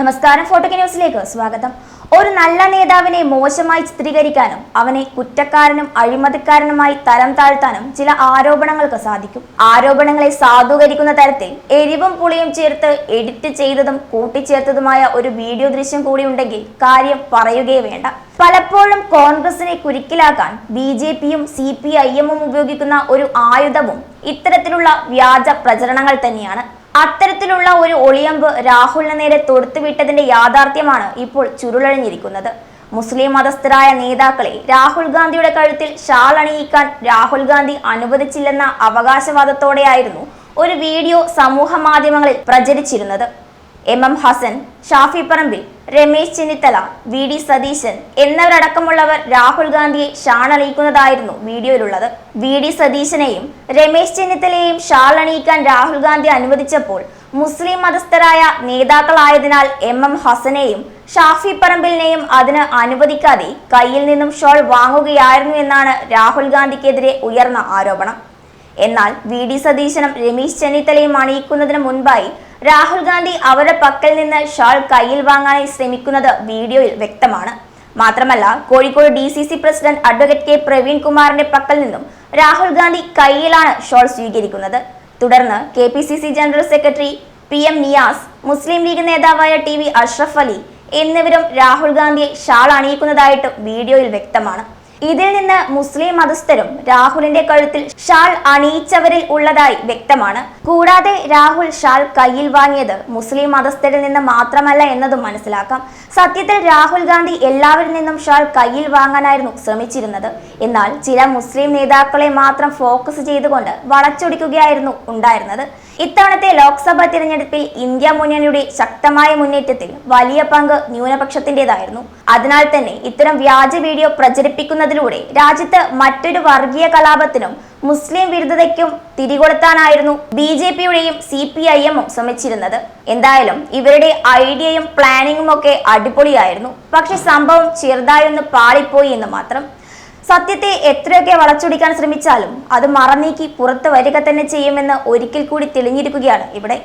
നമസ്കാരം ഫോട്ടോക്ക് ന്യൂസിലേക്ക് സ്വാഗതം. ഒരു നല്ല നേതാവിനെ മോശമായി ചിത്രീകരിക്കാനും അവനെ കുറ്റക്കാരനും അഴിമതിക്കാരനുമായി തരം താഴ്ത്താനും ചില ആരോപണങ്ങൾക്ക് സാധിക്കും. ആരോപണങ്ങളെ സാധൂകരിക്കുന്ന തരത്തിൽ എരിവും പുളിയും ചേർത്ത് എഡിറ്റ് ചെയ്തതും കൂട്ടിച്ചേർത്തതുമായ ഒരു വീഡിയോ ദൃശ്യം കൂടി ഉണ്ടെങ്കിൽ കാര്യം പറയുകയേ വേണ്ട. പലപ്പോഴും കോൺഗ്രസിനെ കുരുക്കിലാക്കാൻ ബി ജെ പിയും സി പി ഐ എമ്മും ഉപയോഗിക്കുന്ന ഒരു ആയുധവും ഇത്തരത്തിലുള്ള വ്യാജ പ്രചരണങ്ങൾ തന്നെയാണ്. അത്തരത്തിലുള്ള ഒരു ഒളിയമ്പ് രാഹുലിന് നേരെ തൊടുത്തുവിട്ടതിന്റെ യാഥാർത്ഥ്യമാണ് ഇപ്പോൾ ചുരുളഴിഞ്ഞിരിക്കുന്നത്. മുസ്ലിം മതസ്ഥരായ നേതാക്കളെ രാഹുൽ ഗാന്ധിയുടെ കഴുത്തിൽ ഷാൾ അണിയിക്കാൻ രാഹുൽ ഗാന്ധി അനുവദിച്ചില്ലെന്ന അവകാശവാദത്തോടെയായിരുന്നു ഒരു വീഡിയോ സമൂഹ മാധ്യമങ്ങളിൽ പ്രചരിച്ചിരുന്നത്. M M Hassan Shafi Parambil Ramesh Chennithala V D Satheesan എന്നിവരടക്കമുള്ളവർ Rahul ഗാന്ധിയെ ഷാളണിയിക്കുന്നതായിരുന്നു വീഡിയോയിലുള്ളത്. വി ഡി സതീശനെയും രമേശ് ചെന്നിത്തലയെയും ഷാൾ അണിയിക്കാൻ രാഹുൽ ഗാന്ധി അനുവദിച്ചപ്പോൾ മുസ്ലിം മതസ്ഥരായ നേതാക്കളായതിനാൽ എം എം ഹസനെയും ഷാഫി പറമ്പിലിനെയും അതിന് അനുവദിക്കാതെ കയ്യിൽ നിന്നും ഷോൾ വാങ്ങുകയായിരുന്നു എന്നാണ് രാഹുൽ ഗാന്ധിക്കെതിരെ ഉയർന്ന ആരോപണം. എന്നാൽ വി ഡി സതീശനും രമേശ് ചെന്നിത്തലയും അണിയിക്കുന്നതിന് മുൻപായി രാഹുൽ ഗാന്ധി അവരുടെ പക്കൽ നിന്ന് ഷാൾ കയ്യിൽ വാങ്ങാനായി ശ്രമിക്കുന്നത് വീഡിയോയിൽ വ്യക്തമാണ്. മാത്രമല്ല Kozhikode D C C president advocate K. Praveen കുമാറിന്റെ പക്കൽ നിന്നും രാഹുൽ ഗാന്ധി കയ്യിലാണ് ഷോൾ സ്വീകരിക്കുന്നത്. തുടർന്ന് K P C C general secretary P M Niyas Muslim League നേതാവായ ടി വി അഷ്റഫ് അലി എന്നിവരും രാഹുൽ ഗാന്ധിയെ ഷാൾ അണിയിക്കുന്നതായിട്ടും വീഡിയോയിൽ വ്യക്തമാണ്. ഇതിൽ നിന്ന് മുസ്ലിം മതസ്ഥരും രാഹുലിന്റെ കഴുത്തിൽ ഷാൾ അണിയിച്ചവരിൽ ഉള്ളതായി വ്യക്തമാണ്. കൂടാതെ രാഹുൽ ഷാൾ കയ്യിൽ വാങ്ങിയത് മുസ്ലിം മതസ്ഥരിൽ നിന്ന് മാത്രമല്ല എന്നതും മനസ്സിലാക്കാം. സത്യത്തിൽ രാഹുൽ ഗാന്ധി എല്ലാവരിൽ നിന്നും ഷാൾ കയ്യിൽ വാങ്ങാനായിരുന്നു ശ്രമിച്ചിരുന്നത്. എന്നാൽ ചില മുസ്ലിം നേതാക്കളെ മാത്രം ഫോക്കസ് ചെയ്തുകൊണ്ട് വളച്ചൊടിക്കുകയായിരുന്നു ഉണ്ടായിരുന്നത്. ഇത്തവണത്തെ ലോക്സഭാ തിരഞ്ഞെടുപ്പിൽ ഇന്ത്യ മുന്നണിയുടെ ശക്തമായ മുന്നേറ്റത്തിൽ വലിയ പങ്ക് ന്യൂനപക്ഷത്തിന്റേതായിരുന്നു. അതിനാൽ തന്നെ ഇത്തരം വ്യാജ വീഡിയോ പ്രചരിപ്പിക്കുന്നതിലൂടെ രാജ്യത്ത് മറ്റൊരു വർഗീയ കലാപത്തിനും മുസ്ലിം വിരുദ്ധതയ്ക്കും തിരികൊളുത്താനായിരുന്നു ബി ജെ പിയുടെയും സി പി ഐ എമ്മും ശ്രമിച്ചിരുന്നത്. എന്തായാലും ഇവരുടെ ഐഡിയയും പ്ലാനിങ്ങും ഒക്കെ അടിപൊളിയായിരുന്നു. പക്ഷെ സംഭവം ചെറുതായൊന്ന് പാളിപ്പോയി എന്ന് മാത്രം. സത്യത്തെ എത്രയൊക്കെ വളച്ചൊടിക്കാൻ ശ്രമിച്ചാലും അത് മറന്നീക്കി പുറത്തു വരിക തന്നെ ചെയ്യുമെന്ന് ഒരിക്കൽ കൂടി തെളിഞ്ഞിരിക്കുകയാണ് ഇവിടെ.